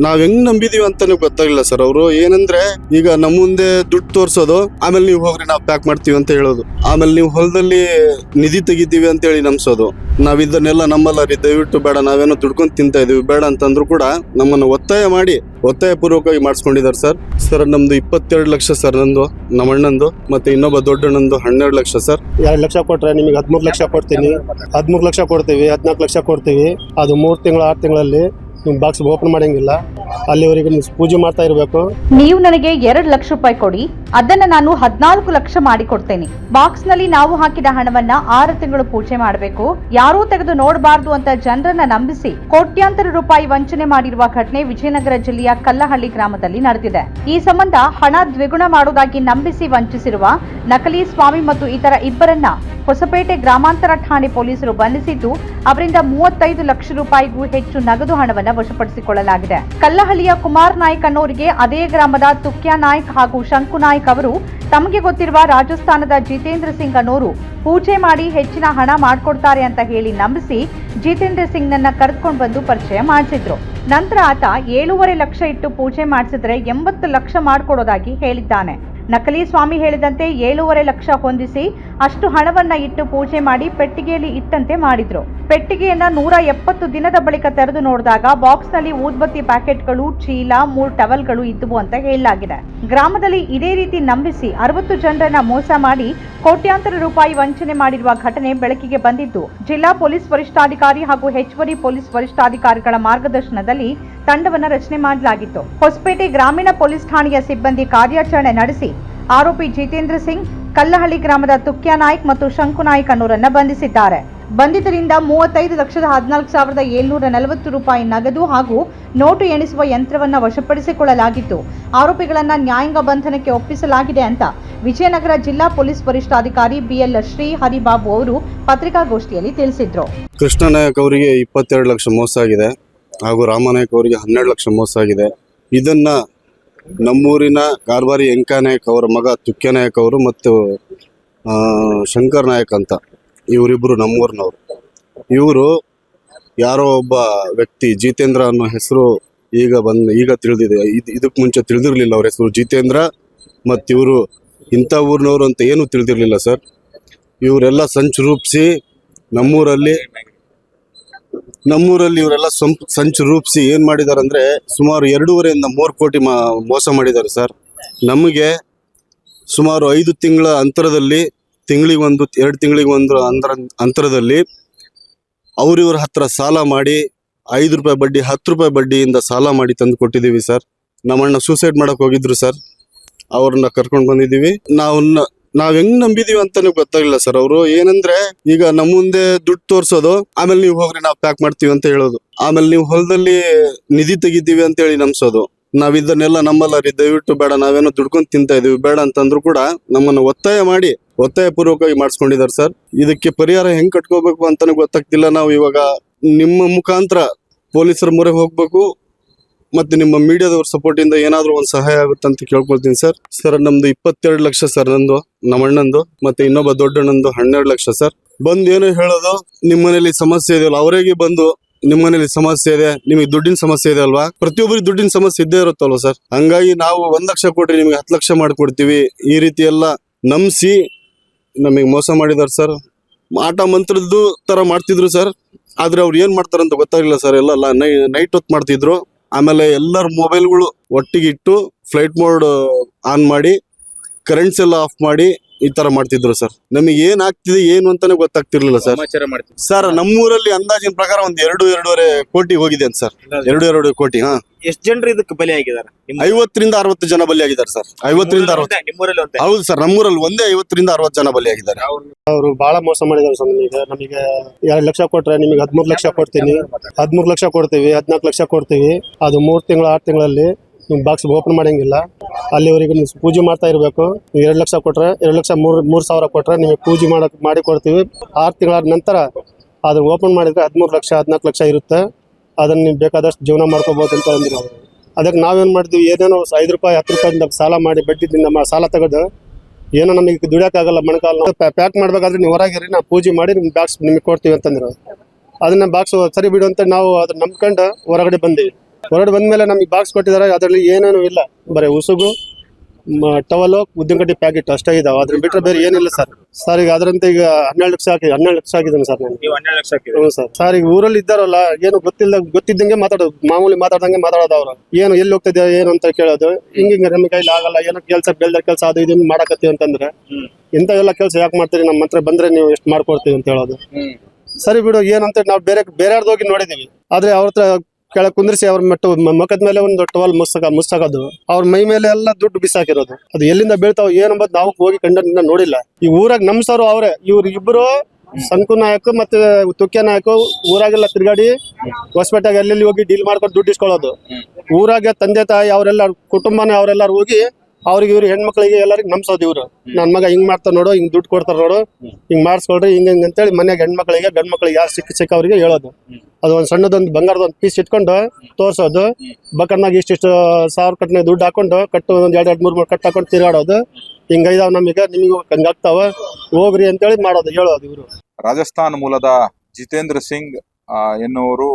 ನಾವ್ ಹೆಂಗ್ ನಂಬಿದೀವಿ ಅಂತಾನೆ ಗೊತ್ತಾಗಿಲ್ಲ ಸರ್. ಅವರು ಏನಂದ್ರೆ, ಈಗ ನಮ್ಮ ಮುಂದೆ ದುಡ್ಡು ತೋರ್ಸೋದು, ಆಮೇಲೆ ನೀವು ಹೋಗ್ರಿ, ನಾವು ಪ್ಯಾಕ್ ಮಾಡ್ತೀವಿ ಅಂತ ಹೇಳೋದು. ಆಮೇಲೆ ನೀವು ಹೊಲದಲ್ಲಿ ನಿಧಿ ತೆಗಿತೀವಿ ಅಂತ ಹೇಳಿ ನಂಬಿಸೋದು. ನಾವ್ ಇದನ್ನೆಲ್ಲ ನಮ್ಮಲ್ಲರಿ ರೀ, ದಯವಿಟ್ಟು ಬೇಡ, ನಾವೇನೋ ದುಡ್ಕೊಂಡ್ ತಿಂತಾ ಇದೀವಿ, ಬೇಡ ಅಂತಂದ್ರು ಕೂಡ ನಮ್ಮನ್ನು ಒತ್ತಾಯ ಮಾಡಿ ಒತ್ತಾಯ ಪೂರ್ವಕವಾಗಿ ಮಾಡಿಸ್ಕೊಂಡಿದ್ದಾರೆ ಸರ್. ಸರ್, ನಮ್ದು ಇಪ್ಪತ್ತೆರಡು ಲಕ್ಷ ಸರ್ ನಂದು, ನಮ್ಮ ಅಣ್ಣಂದು, ಮತ್ತೆ ಇನ್ನೊಬ್ಬ ದೊಡ್ಡಣ್ಣಂದು ಹನ್ನೆರಡು ಲಕ್ಷ ಸರ್. ಎರಡು ಲಕ್ಷ ಕೊಟ್ರೆ ನಿಮಗೆ ಹದಿಮೂರು ಲಕ್ಷ ಕೊಡ್ತೀನಿ. ಹದಿಮೂರು ಲಕ್ಷ ಕೊಡ್ತೀವಿ ಹದಿನಾಲ್ಕು ಲಕ್ಷ ಕೊಡ್ತೀವಿ. ಅದು ಮೂರು ತಿಂಗಳು, ಆರು ತಿಂಗಳಲ್ಲಿ ನಿಮ್ಮ ಬಾಕ್ಸ್ ಓಪನ್ ಮಾಡಂಗಿಲ್ಲ, ಅಲ್ಲಿವರೆಗೂ ನೀವು ಪೂಜೆ ಮಾಡ್ತಾ ಇರಬೇಕು. ನೀವು ನನಗೆ ಎರಡು ಲಕ್ಷ ರೂಪಾಯಿ ಕೊಡಿ. ಅದನ್ನ ನಾನು ಹದಿನಾಲ್ಕು ಲಕ್ಷ ಮಾಡಿ ಕೊಡ್ತೇನೆ ಬಾಕ್ಸ್ನಲ್ಲಿ ನಾವು ಹಾಕಿದ ಹಣವನ್ನ ಆರು ತಿಂಗಳು ಪೂಜೆ ಮಾಡಬೇಕು. ಯಾರೂ ತೆಗೆದು ನೋಡಬಾರದು ಅಂತ ಜನರನ್ನ ನಂಬಿಸಿ ಕೋಟ್ಯಾಂತರ ರೂಪಾಯಿ ವಂಚನೆ ಮಾಡಿರುವ ಘಟನೆ ವಿಜಯನಗರ ಜಿಲ್ಲೆಯ ಕಲ್ಲಹಳ್ಳಿ ಗ್ರಾಮದಲ್ಲಿ ನಡೆದಿದೆ. ಈ ಸಂಬಂಧ ಹಣ ದ್ವಿಗುಣ ಮಾಡುವುದಾಗಿ ನಂಬಿಸಿ ವಂಚಿಸಿರುವ ನಕಲಿ ಸ್ವಾಮಿ ಮತ್ತು ಇತರ ಇಬ್ಬರನ್ನ ಹೊಸಪೇಟೆ ಗ್ರಾಮಾಂತರ ಠಾಣೆ ಪೊಲೀಸರು ಬಂಧಿಸಿದ್ದು, ಅವರಿಂದ ಮೂವತ್ತೈದು ಲಕ್ಷ ರೂಪಾಯಿಗೂ ಹೆಚ್ಚು ನಗದು ಹಣವನ್ನು ವಶಪಡಿಸಿಕೊಳ್ಳಲಾಗಿದೆ. ಕಲ್ಲಹಳ್ಳಿಯ ಕುಮಾರ್ ನಾಯ್ಕ ಅನ್ನೋರಿಗೆ ಅದೇ ಗ್ರಾಮದ ತುಕ್ಯಾ ನಾಯ್ಕ್ ಹಾಗೂ ಶಂಕು ಅವರು ತಮಗೆ ಗೊತ್ತಿರುವ ರಾಜಸ್ಥಾನದ ಜಿತೇಂದ್ರ ಸಿಂಗ್ ಅನ್ನೋರು ಪೂಜೆ ಮಾಡಿ ಹೆಚ್ಚಿನ ಹಣ ಮಾಡಿಕೊಡ್ತಾರೆ ಅಂತ ಹೇಳಿ ನಂಬಿಸಿ ಜಿತೇಂದ್ರ ಸಿಂಗ್ ನನ್ನ ಕರೆದುಕೊಂಡು ಬಂದು ಪರಿಚಯ ಮಾಡಿಸಿದ್ರು. ನಂತರ ಆತ ಏಳೂವರೆ ಲಕ್ಷ ಇಟ್ಟು ಪೂಜೆ ಮಾಡಿಸಿದ್ರೆ ಎಂಬತ್ತು ಲಕ್ಷ ಮಾಡಿಕೊಡೋದಾಗಿ ಹೇಳಿದ್ದಾನೆ. ನಕಲಿ ಸ್ವಾಮಿ ಹೇಳಿದಂತೆ ಏಳೂವರೆ ಲಕ್ಷ ಹೊಂದಿಸಿ ಅಷ್ಟು ಹಣವನ್ನ ಇಟ್ಟು ಪೂಜೆ ಮಾಡಿ ಪೆಟ್ಟಿಗೆಯಲ್ಲಿ ಇಟ್ಟಂತೆ ಮಾಡಿದ್ರು. ಪೆಟ್ಟಿಗೆಯನ್ನ ನೂರ ಎಪ್ಪತ್ತು ದಿನದ ಬಳಿಕ ತೆರೆದು ನೋಡಿದಾಗ ಬಾಕ್ಸ್ನಲ್ಲಿ ಊದ್ಬತ್ತಿ ಪ್ಯಾಕೆಟ್ಗಳು, ಚೀಲ, ಮೂರು ಟವಲ್ಗಳು ಇದ್ದುವು ಅಂತ ಹೇಳಲಾಗಿದೆ. ಗ್ರಾಮದಲ್ಲಿ ಇದೇ ರೀತಿ ನಂಬಿಸಿ ಅರವತ್ತು ಜನರನ್ನ ಮೋಸ ಮಾಡಿ ಕೋಟ್ಯಾಂತರ ರೂಪಾಯಿ ವಂಚನೆ ಮಾಡಿರುವ ಘಟನೆ ಬೆಳಕಿಗೆ ಬಂದಿದ್ದು, ಜಿಲ್ಲಾ ಪೊಲೀಸ್ ವರಿಷ್ಠಾಧಿಕಾರಿ ಹಾಗೂ ಹೆಚ್ಚುವರಿ ಪೊಲೀಸ್ ವರಿಷ್ಠಾಧಿಕಾರಿಗಳ ಮಾರ್ಗದರ್ಶನದಲ್ಲಿ ತಂಡವನ್ನು ರಚನೆ ಮಾಡಲಾಗಿತ್ತು. ಹೊಸಪೇಟೆ ಗ್ರಾಮೀಣ ಪೊಲೀಸ್ ಠಾಣೆಯ ಸಿಬ್ಬಂದಿ ಕಾರ್ಯಾಚರಣೆ ನಡೆಸಿ, ಆರೋಪಿ ಜಿತೇಂದ್ರ ಸಿಂಗ್, ಕಲ್ಲಹಳ್ಳಿ ಗ್ರಾಮದ ತುಕ್ಯಾ ನಾಯ್ಕ್ ಮತ್ತು ಶಂಕು ನಾಯ್ಕ್ ಅನ್ನೋರನ್ನ ಬಂಧಿಸಿದ್ದಾರೆ. ಬಂಧಿತರಿಂದ ಮೂವತ್ತೈದು ಲಕ್ಷದ ಹದಿನಾಲ್ಕು ಸಾವಿರದ ಏಳ್ನೂರ ನಲವತ್ತು ರೂಪಾಯಿ ನಗದು ಹಾಗೂ ನೋಟು ಎಣಿಸುವ ಯಂತ್ರವನ್ನ ವಶಪಡಿಸಿಕೊಳ್ಳಲಾಗಿತ್ತು. ಆರೋಪಿಗಳನ್ನು ನ್ಯಾಯಾಂಗ ಬಂಧನಕ್ಕೆ ಒಪ್ಪಿಸಲಾಗಿದೆ ಅಂತ ವಿಜಯನಗರ ಜಿಲ್ಲಾ ಪೊಲೀಸ್ ವರಿಷ್ಠಾಧಿಕಾರಿ ಬಿಎಲ್ ಶ್ರೀ ಹರಿಬಾಬು ಅವರು ಪತ್ರಿಕಾಗೋಷ್ಠಿಯಲ್ಲಿ ತಿಳಿಸಿದ್ರು. ಕೃಷ್ಣ ನಾಯಕ್ ಅವರಿಗೆ ಇಪ್ಪತ್ತೆರಡು ಲಕ್ಷ ಮೋಸ ಆಗಿದೆ ಹಾಗೂ ರಾಮನಾಯಕ್ ಅವರಿಗೆ ಹನ್ನೆರಡು ಲಕ್ಷ ಮೋಸ ಆಗಿದೆ. ಇದನ್ನ ನಮ್ಮೂರಿನ ಕಾರ್ಬಾರಿ ಎಂಕಾ ಅವರ ಮಗ ತುಕ್ಯ ಅವರು ಮತ್ತು ಶಂಕರ್ ನಾಯಕ್ ಅಂತ ಇವರಿಬ್ಬರು ನಮ್ಮೂರಿನವರು. ಇವರು ಯಾರೋ ಒಬ್ಬ ವ್ಯಕ್ತಿ, ಜಿತೇಂದ್ರ ಅನ್ನೋ ಹೆಸರು ಈಗ ಬಂದು, ಈಗ ತಿಳಿದಿದೆ. ಇದು ಇದಕ್ಕೆ ಮುಂಚೆ ತಿಳಿದಿರಲಿಲ್ಲ ಅವ್ರ ಹೆಸರು. ಜಿತೇಂದ್ರ ಮತ್ತು ಇವರು ಇಂಥ ಊರಿನವರು ಅಂತ ಏನೂ ತಿಳಿದಿರಲಿಲ್ಲ ಸರ್. ಇವರೆಲ್ಲ ಸಂಚು ರೂಪಿಸಿ ನಮ್ಮೂರಲ್ಲಿ ನಮ್ಮೂರಲ್ಲಿ ಇವರೆಲ್ಲ ಸಂಪ್, ಸಂಚು ರೂಪಿಸಿ ಏನು ಮಾಡಿದ್ದಾರೆ ಅಂದರೆ ಸುಮಾರು ಎರಡೂವರೆಯಿಂದ ಮೂರು ಕೋಟಿ ಮೋಸ ಮಾಡಿದ್ದಾರೆ ಸರ್. ನಮಗೆ ಸುಮಾರು ಐದು ತಿಂಗಳ ಅಂತರದಲ್ಲಿ ತಿಂಗಳಿಗೊಂದು, ಎರಡು ತಿಂಗಳಿಗೊಂದು ಅಂತರ ಅಂತರದಲ್ಲಿ ಅವರಿವ್ರ ಹತ್ರ ಸಾಲ ಮಾಡಿ ಐದು ರೂಪಾಯಿ ಬಡ್ಡಿ, ಹತ್ತು ರೂಪಾಯಿ ಬಡ್ಡಿಯಿಂದ ಸಾಲ ಮಾಡಿ ತಂದು ಕೊಟ್ಟಿದ್ದೀವಿ ಸರ್. ನಮ್ಮಣ್ಣ ಸೂಸೈಡ್ ಮಾಡಕ್ಕೆ ಹೋಗಿದ್ರು ಸರ್. ಅವ್ರನ್ನ ಕರ್ಕೊಂಡು ಬಂದಿದ್ದೀವಿ. ನಾವು ನಾವು ನಾವ್ ಹೆಂಗ್ ನಂಬಿದೀವಿ ಅಂತಾನೆ ಗೊತ್ತಾಗಿಲ್ಲ ಸರ್ ಅವರು. ಏನಂದ್ರೆ ಈಗ ನಮ್ಮ ಮುಂದೆ ದುಡ್ಡು ತೋರ್ಸೋದು, ಆಮೇಲೆ ನೀವು ಹೋಗ್ರಿ, ನಾವು ಪ್ಯಾಕ್ ಮಾಡ್ತೀವಿ ಅಂತ ಹೇಳೋದು. ಆಮೇಲೆ ನೀವು ಹೊಲದಲ್ಲಿ ನಿಧಿ ತೆಗಿತೀವಿ ಅಂತ ಹೇಳಿ ನಂಬಿಸೋದು. ನಾವ್ ಇದನ್ನೆಲ್ಲ ನಂಬಲ್ಲ ರೀ, ದಯವಿಟ್ಟು ಬೇಡ, ನಾವೇನೋ ದುಡ್ಕೊಂಡು ತಿಂತಾ ಇದೀವಿ, ಬೇಡ ಅಂತಂದ್ರು ಕೂಡ ನಮ್ಮನ್ನು ಒತ್ತಾಯ ಮಾಡಿ ಒತ್ತಾಯ ಪೂರ್ವಕವಾಗಿ ಮಾಡಿಸ್ಕೊಂಡಿದ್ದಾರೆ ಸರ್. ಇದಕ್ಕೆ ಪರಿಹಾರ ಹೆಂಗ್ ಕಟ್ಕೋಬೇಕು ಅಂತಾನೆ ಗೊತ್ತಾಗ್ತಿಲ್ಲ. ನಾವು ಇವಾಗ ನಿಮ್ಮ ಮುಖಾಂತರ ಪೊಲೀಸರ ಮೊರೆ ಹೋಗ್ಬೇಕು ಮತ್ತೆ ನಿಮ್ಮ ಮೀಡಿಯಾದವ್ರ ಸಪೋರ್ಟ್ ಇಂದ ಏನಾದ್ರು ಒಂದು ಸಹಾಯ ಆಗುತ್ತೆ ಅಂತ ಕೇಳ್ಕೊಳ್ತೀನಿ ಸರ್. ಸರ್, ನಮ್ದು ಇಪ್ಪತ್ತೆರಡು ಲಕ್ಷ ಸರ್ ನಂದು ನಮ್ಮ ಅಣ್ಣಂದು ಮತ್ತೆ ಇನ್ನೊಬ್ಬ ದೊಡ್ಡಣ್ಣಂದು ಹನ್ನೆರಡು ಲಕ್ಷ ಸರ್. ಬಂದು ಏನು ಹೇಳೋದು? ನಿಮ್ಮ ಮನೇಲಿ ಸಮಸ್ಯೆ ಇದೆಯಲ್ಲ, ಅವರಿಗೆ ಬಂದು ನಿಮ್ಮ ಮನೇಲಿ ಸಮಸ್ಯೆ ಇದೆ, ನಿಮಗೆ ದುಡ್ಡಿನ ಸಮಸ್ಯೆ ಇದೆ ಅಲ್ವಾ? ಪ್ರತಿಯೊಬ್ಬರಿಗೆ ದುಡ್ಡಿನ ಸಮಸ್ಯೆ ಇದ್ದೇ ಇರುತ್ತಲ್ವ ಸರ್? ಹಂಗಾಗಿ ನಾವು ಒಂದ್ ಲಕ್ಷ ಕೊಟ್ರಿ ನಿಮಗೆ ಹತ್ತು ಲಕ್ಷ ಮಾಡ್ಕೊಡ್ತೀವಿ. ಈ ರೀತಿ ಎಲ್ಲ ನಂಬಿಸಿ ನಮಗೆ ಮೋಸ ಮಾಡಿದಾರೆ ಸರ್. ಆಟ ಮಂತ್ರದ್ದು ತರ ಮಾಡ್ತಿದ್ರು ಸರ್. ಆದ್ರೆ ಅವ್ರು ಏನ್ ಮಾಡ್ತಾರಂತ ಗೊತ್ತಾಗಿಲ್ಲ ಸರ್. ಎಲ್ಲ ನೈಟ್ ಹೊತ್ತು ಮಾಡ್ತಿದ್ರು. ಆಮೇಲೆ ಎಲ್ಲರ ಮೊಬೈಲ್ಗಳು ಒಟ್ಟಿಗೆ ಇಟ್ಟು ಫ್ಲೈಟ್ ಮೋಡ್ ಆನ್ ಮಾಡಿ ಕರೆಂಟ್ಸ್ ಎಲ್ಲ ಆಫ್ ಮಾಡಿ ಈ ತರ ಮಾಡ್ತಿದ್ರು ಸರ್. ನಮಗೆ ಏನ್ ಆಗ್ತಿದೆ ಏನು ಅಂತಾನೆ ಗೊತ್ತಾಗ್ತಿರ್ಲಿಲ್ಲ ಸರ್. ಸಮಾಚಾರ ಮಾಡ್ತೀವಿ ಸರ್ ನಮ್ಮೂರಲ್ಲಿ ಅಂದಾಜಿನ ಪ್ರಕಾರ ಒಂದ್ ಎರಡು ಎರಡೂವರೆ ಕೋಟಿ ಹೋಗಿದೆ ಅಂತ ಸರ್. ಎರಡು ಎರಡು ಕೋಟಿ ಹಾ. ಎಷ್ಟ್ ಜನರು ಇದಕ್ಕೆ ಬಲಿ ಆಗಿದ್ದಾರೆ ಐವತ್ತರಿಂದ ಅರವತ್ತು ಜನ ಬಲಿ ಆಗಿದ್ದಾರೆ ಸರ್. ಐವತ್ತರಿಂದ ಅರವತ್ತು. ನಿಮ್ಮೂರಲ್ಲಿ ಒಂದೇ. ಹೌದು ಸರ್ ನಮ್ಮೂರಲ್ಲಿ ಒಂದೇ ಐವತ್ತರಿಂದ ಅರವತ್ತು ಜನ ಬಲಿ ಆಗಿದ್ದಾರೆ ಅವರು ಬಹಳ ಮೋಸ ಮಾಡಿದ್ದಾರೆ ಸರ್ ನಮಗೆ ನಮಗೆ ಎರಡು ಲಕ್ಷ ಕೊಟ್ರೆ ನಿಮಗೆ ಹದಿಮೂರು ಲಕ್ಷ ಕೊಡ್ತೀನಿ. ಹದಿಮೂರು ಲಕ್ಷ ಕೊಡ್ತೀವಿ ಹದಿನಾಲ್ಕು ಲಕ್ಷ ಕೊಡ್ತೀವಿ. ಅದು ಮೂರು ತಿಂಗಳು ಆರು ತಿಂಗಳಲ್ಲಿ ನಿಮ್ಮ ಬಾಕ್ಸ್ ಓಪನ್ ಮಾಡಂಗಿಲ್ಲ. ಅಲ್ಲಿವರೆಗೆ ನೀವು ಪೂಜೆ ಮಾಡ್ತಾ ಇರಬೇಕು. ಎರಡು ಲಕ್ಷ ಕೊಟ್ರೆ, ಎರಡು ಲಕ್ಷ ಮೂರು ಮೂರು ಸಾವಿರ ಕೊಟ್ರೆ ನಿಮಗೆ ಪೂಜೆ ಮಾಡಕ್ ಮಾಡಿ ಕೊಡ್ತೀವಿ. ಆರು ತಿಂಗಳ ನಂತರ ಅದನ್ನ ಓಪನ್ ಮಾಡಿದ್ರೆ ಹದಿಮೂರು ಲಕ್ಷ, ಹದಿನಾಲ್ಕು ಲಕ್ಷ ಇರುತ್ತೆ. ಅದನ್ನ ನೀವು ಬೇಕಾದಷ್ಟು ಜೀವನ ಮಾಡ್ಕೋಬಹುದು ಅಂತ ಅಂದ್ರೆ ಅವರು ಅದಕ್ಕೆ ನಾವೇನು ಮಾಡ್ತೀವಿ ಏನೇನೋ ಐದು ರೂಪಾಯಿ, ಹತ್ತು ರೂಪಾಯಿಂದ ಸಾಲ ಮಾಡಿ ಬಡ್ಡಿದಿಂದ ಸಾಲ ತೆಗೆದು ಏನೋ ನಮಗೆ ದುಡಿಯೋಕ್ಕಾಗಲ್ಲ ಮಣಕಾಲ ಪ್ಯಾಕ್ ಮಾಡ್ಬೇಕಾದ್ರೆ ನೀವು ಹೊರಗಿರಿ ನಾವು ಪೂಜೆ ಮಾಡಿ ನಿಮ್ಮ ಬಾಕ್ಸ್ ನಿಮಗೆ ಕೊಡ್ತೀವಿ ಅಂತಂದ್ರೆ. ಅದನ್ನ ಬಾಕ್ಸ್ ಸರಿ ಬಿಡು ಅಂತ ನಾವು ಅದನ್ನ ನಂಬ್ಕೊಂಡು ಹೊರಗಡೆ ಬಂದೀವಿ. ಹೊರಡು ಬಂದ್ಮೇಲೆ ನಮಗೆ ಬಾಕ್ಸ್ ಕೊಟ್ಟಿದ್ದಾರೆ ಅದರಲ್ಲಿ ಏನೇನು ಇಲ್ಲ. ಬರೀ ಉಸುಗು ಟವಲು ಉದ್ದಿನ ಕಡ್ಡಿ ಪ್ಯಾಕೆಟ್ ಅಷ್ಟೇ ಇದಾವೆ. ಅದ್ರ ಬಿಟ್ಟರೆ ಬೇರೆ ಏನಿಲ್ಲ ಸರ್ ಸರ್ ಈಗ ಅದರಂತೆ ಈಗ ಹನ್ನೆರಡು ಲಕ್ಷ ಹಾಕಿ ಹನ್ನೆರಡು ಲಕ್ಷ ಹಾಕಿದ್ದೀನಿ ಸರ್ ನಾನು. ನೀವು ಹನ್ನೆರಡು ಲಕ್ಷ ಹಾಕಿದ್ರಿ ಹ್ಞೂ ಸರ್ ಸರ್ ಈಗ ಊರಲ್ಲಿ ಇದ್ದಾರಲ್ಲ ಏನು ಗೊತ್ತಿಲ್ಲ ಗೊತ್ತಿದ್ದಂಗೆ ಮಾತಾಡೋದು. ಮಾಮೂಲಿ ಮಾತಾಡ್ದಂಗೆ ಮಾತಾಡೋದು ಅವರು. ಏನು ಎಲ್ಲಿ ಹೋಗ್ತಿದ್ಯಾ ಏನು ಅಂತ ಕೇಳೋದು. ಹಿಂಗ ಹಿಂಗೆ ನಮ್ಮ ಕೈಲಿ ಆಗಲ್ಲ ಏನೋ ಕೆಲಸ ಬೆಳ್ದ ಕೆಲಸ ಅದು ಇದನ್ನು ಮಾಡಕತ್ತೀವಿ ಅಂತಂದ್ರೆ. ಇಂಥ ಎಲ್ಲ ಕೆಲಸ ಯಾಕೆ ಮಾಡ್ತೀರಿ? ನಮ್ಮ ಹತ್ರ ಬಂದ್ರೆ ನೀವು ಎಷ್ಟು ಮಾಡ್ಕೊಡ್ತೀವಿ ಅಂತ ಹೇಳೋದು. ಸರಿ ಬಿಡು ಏನಂತ ನಾವು ಬೇರೆ ಬೇರೆಯವ್ರದ್ದು ಹೋಗಿ ನೋಡಿದೀವಿ. ಆದ್ರೆ ಅವ್ರ ಹತ್ರ ಕೆಳಗೆ ಕುಂದ್ರಿಸಿ ಅವ್ರ ಮೆಟ್ಟು ಮುಖದ ಮೇಲೆ ಒಂದು ಟವಲ್ ಮುಸ್ಸಕ ಮುಸ್ಸಾಗೋದು. ಅವ್ರ ಮೈ ಮೇಲೆ ಎಲ್ಲ ದುಡ್ಡು ಬಿಸಾಕಿರೋದು. ಅದು ಎಲ್ಲಿಂದ ಬೀಳ್ತಾವ ಏನಂಬದ್ ನಾವು ಹೋಗಿ ಕಂಡ ನೋಡಿಲ್ಲ. ಈ ಊರಾಗ ನಮ್ ಸರ್ ಅವ್ರೆ. ಇವ್ರ ಇಬ್ರು ಸಂಕು ನಾಯಕ ಮತ್ತೆ ತುಕ್ಕೆ ನಾಯಕ ಊರಾಗೆಲ್ಲ ತಿರುಗಾಡಿ ಹೊಸಪೇಟೆಗೆ ಎಲ್ಲೆಲ್ಲಿ ಹೋಗಿ ಡೀಲ್ ಮಾಡ್ಕೊಂಡು ದುಡ್ಡು ಇಸ್ಕೊಳ್ಳೋದು. ಊರಾಗೆ ತಂದೆ ತಾಯಿ ಅವರೆಲ್ಲ ಕುಟುಂಬನೇ ಅವರೆಲ್ಲರೂ ಹೋಗಿ ಅವ್ರಿಗೆ ಇವ್ರು ಹೆಣ್ಮಕ್ಳಿಗೆ ಎಲ್ಲರಿಗೂ ನಂಬ್ಸೋದು ಇವ್ರು. ನನ್ ಮಗ ಹಿಂಗ್ ಮಾಡ್ತಾರ ನೋಡು, ಹಿಂಗ್ ದುಡ್ಡು ಕೊಡ್ತಾರ ನೋಡು, ಹಿಂಗ್ ಮಾಡಿಸ್ಕೊಳ್ರಿ, ಹಿಂಗ ಹಿಂಗ್ ಅಂತೇಳಿ ಮನ್ಯಾಗ ಹೆಣ್ಮಕ್ಳಿಗೆ ಗಂಡ್ ಮಕ್ಳಿಗೆ ಯಾರು ಸಿಕ್ಕ ಸಿಕ್ಕ ಅವ್ರಿಗೆ ಹೇಳೋದು. ಅದು ಒಂದ್ ಸಣ್ಣದೊಂದು ಬಂಗಾರದ ಒಂದು ಪೀಸ್ ಇಟ್ಕೊಂಡು ತೋರ್ಸೋದು. ಬಕರ್ನಾಗ ಇಷ್ಟಿಷ್ಟು ಸಾವಿರ ಕಟ್ಟನೆ ದುಡ್ಡು ಹಾಕೊಂಡು ಕಟ್ಟು ಒಂದ್ ಎರಡ್ ಎರಡ್, ಮೂರ್ ಮೂರ್ ಕಟ್ ಹಾಕೊಂಡು ತಿರುಗಾಡೋದು. ಹಿಂಗೈದಾವ್ ನಮಗೆ ನಿಮಗೂ ಹಂಗಾಗ್ತಾವ ಹೋಗ್ರಿ ಅಂತೇಳಿ ಮಾಡೋದು, ಹೇಳೋದು ಇವ್ರು. ರಾಜಸ್ಥಾನ್ ಮೂಲದ ಜಿತೇಂದ್ರ ಸಿಂಗ್ ಎನ್ನುವರು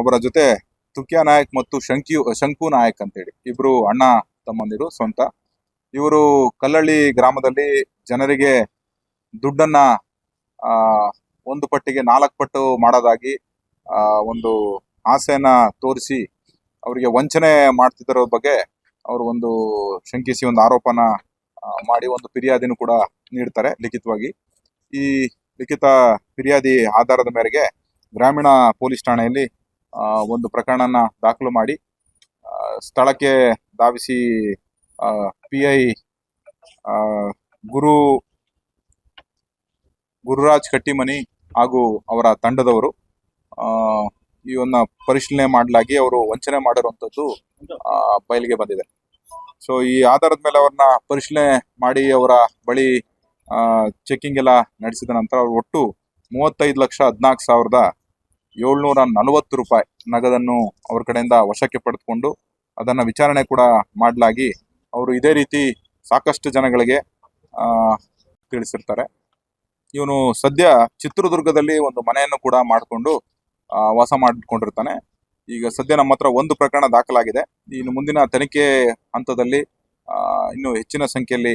ಅವರ ಜೊತೆ ತುಕ್ಯಾ ನಾಯಕ್ ಮತ್ತು ಶಂಕ್ಯು, ಶಂಕು ನಾಯಕ್ ಅಂತೇಳಿ. ಇಬ್ರು ಅಣ್ಣ ತಮ್ಮಂದಿರು, ಸ್ವಂತ. ಇವರು ಕಲ್ಲಳ್ಳಿ ಗ್ರಾಮದಲ್ಲಿ ಜನರಿಗೆ ದುಡ್ಡನ್ನ ಒಂದು ಪಟ್ಟಿಗೆ ನಾಲ್ಕು ಪಟ್ಟು ಮಾಡೋದಾಗಿ ಒಂದು ಆಸೆಯನ್ನ ತೋರಿಸಿ ಅವರಿಗೆ ವಂಚನೆ ಮಾಡ್ತಿದ್ದರೋ ಬಗ್ಗೆ ಅವರು ಒಂದು ಶಂಕಿಸಿ ಒಂದು ಆರೋಪನ ಮಾಡಿ ಒಂದು ಫಿರ್ಯಾದಿನೂ ಕೂಡ ನೀಡ್ತಾರೆ ಲಿಖಿತವಾಗಿ. ಈ ಲಿಖಿತ ಫಿರ್ಯಾದಿ ಆಧಾರದ ಮೇರೆಗೆ ಗ್ರಾಮೀಣ ಪೊಲೀಸ್ ಠಾಣೆಯಲ್ಲಿ ಒಂದು ಪ್ರಕರಣನ ದಾಖಲು ಮಾಡಿ ಸ್ಥಳಕ್ಕೆ ಧಾವಿಸಿ ಪಿ ಐ ಗುರು, ಗುರುರಾಜ್ ಕಟ್ಟಿಮನಿ ಹಾಗೂ ಅವರ ತಂಡದವರು ಇವನ್ನ ಪರಿಶೀಲನೆ ಮಾಡಲಾಗಿ ಅವರು ವಂಚನೆ ಮಾಡಿರುವಂಥದ್ದು ಬಯಲಿಗೆ ಬಂದಿದೆ. ಸೊ ಈ ಆಧಾರದ ಮೇಲೆ ಅವ್ರನ್ನ ಪರಿಶೀಲನೆ ಮಾಡಿ ಅವರ ಬಳಿ ಚೆಕಿಂಗ್ ಎಲ್ಲ ನಡೆಸಿದ ನಂತರ ಅವರು ಒಟ್ಟು ಮೂವತ್ತೈದು ಲಕ್ಷ ಹದಿನಾಲ್ಕು ಸಾವಿರದ ಏಳ್ನೂರ ನಲವತ್ತು ರೂಪಾಯಿ ನಗದನ್ನು ಅವ್ರ ಕಡೆಯಿಂದ ವಶಕ್ಕೆ ಪಡೆದುಕೊಂಡು ಅದನ್ನು ವಿಚಾರಣೆ ಕೂಡ ಮಾಡಲಾಗಿ ಅವರು ಇದೇ ರೀತಿ ಸಾಕಷ್ಟು ಜನಗಳಿಗೆ ತಿಳಿಸಿರ್ತಾರೆ. ಇವನು ಸದ್ಯ ಚಿತ್ರದುರ್ಗದಲ್ಲಿ ಒಂದು ಮನೆಯನ್ನು ಕೂಡ ಮಾಡಿಕೊಂಡು ವಾಸ ಮಾಡಿಕೊಂಡಿರ್ತಾನೆ. ಈಗ ಸದ್ಯ ನಮ್ಮ ಹತ್ರ ಒಂದು ಪ್ರಕರಣ ದಾಖಲಾಗಿದೆ. ಇನ್ನು ಮುಂದಿನ ತನಿಖೆ ಹಂತದಲ್ಲಿ ಇನ್ನೂ ಹೆಚ್ಚಿನ ಸಂಖ್ಯೆಯಲ್ಲಿ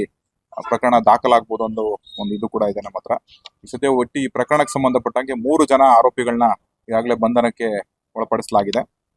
ಪ್ರಕರಣ ದಾಖಲಾಗ್ಬೋದು ಒಂದು ಒಂದು ಇದು ಕೂಡ ಇದೆ ನಮ್ಮ ಹತ್ರ. ಈ ಸದ್ಯ ಒಟ್ಟು ಈ ಪ್ರಕರಣಕ್ಕೆ ಸಂಬಂಧಪಟ್ಟಂಗೆ ಮೂರು ಜನ ಆರೋಪಿಗಳನ್ನ ಈಗಾಗಲೇ ಬಂಧನಕ್ಕೆ ಒಳಪಡಿಸಲಾಗಿದೆ.